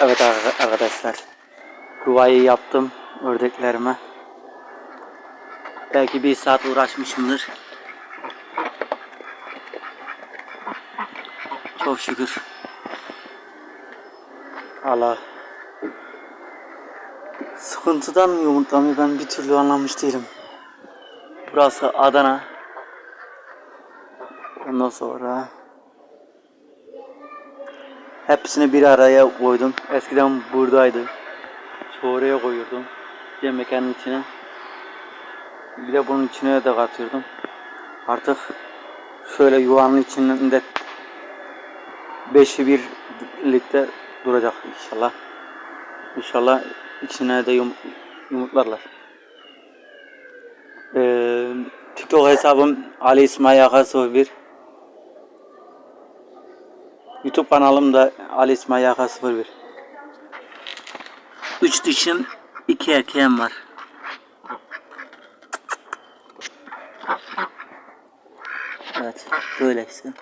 Evet ar- arkadaşlar. Yuvayı yaptım ördeklerime. Belki bir saat uğraşmışımdır. Çok şükür. Allah. Sıkıntıdan mı yumurtlamıyor ben bir türlü anlamış değilim. Burası Adana. Ondan sonra hepsini bir araya koydum. Eskiden buradaydı. Sonraya koyuyordum. Yemekanın içine. Bir de bunun içine de katıyordum. Artık şöyle yuvanın içinde beşi birlikte duracak inşallah. İnşallah içine de yum, yumurtlarlar. Ee, TikTok hesabım Ali İsmail Yaka 01. YouTube kanalım da Ali İsmail Yaka 01. 3 dişim, 2 erkeğim var. Evet, böylesi.